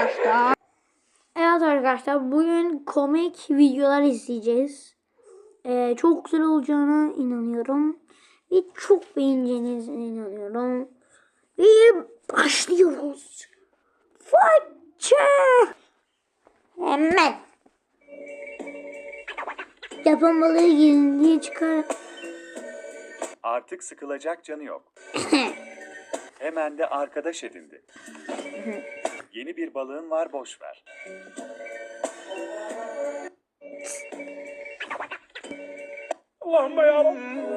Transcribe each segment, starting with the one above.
arkadaşlar. Evet arkadaşlar bugün komik videolar izleyeceğiz. Ee, çok güzel olacağına inanıyorum. Ve çok beğeneceğinize inanıyorum. Ve başlıyoruz. Faça. Hemen. Yapan balığı gelindiği çıkar. Artık sıkılacak canı yok. Hemen de arkadaş edindi. Yeni bir balığın var boş ver. Allah'ım yarabbim.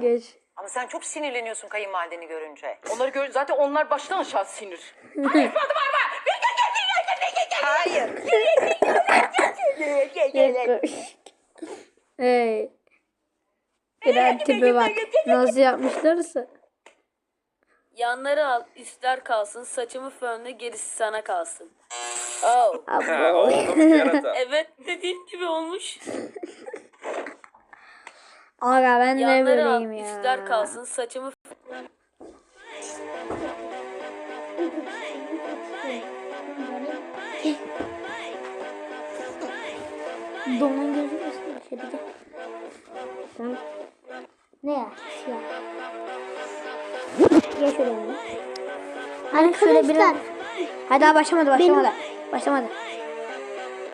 Geç. Ama sen çok sinirleniyorsun kayınvalideni görünce. Onları gör zaten onlar baştan aşağı sinir. Hayır. Hey. Birer tipi bak. Nasıl yapmışlarsa. Yanları al, üstler kalsın, saçımı fönle, gerisi sana kalsın. Oh. Abo. Evet, dediğin gibi olmuş. Aga ben de al, böyleyim ya. üstler kalsın, saçımı Donun gözü gösteriyor şöyle bir de. Ne ya? Siyah. Gel şöyle bir. Hadi şöyle biraz. Hadi daha başlamadı başlamadı. Başlamadı.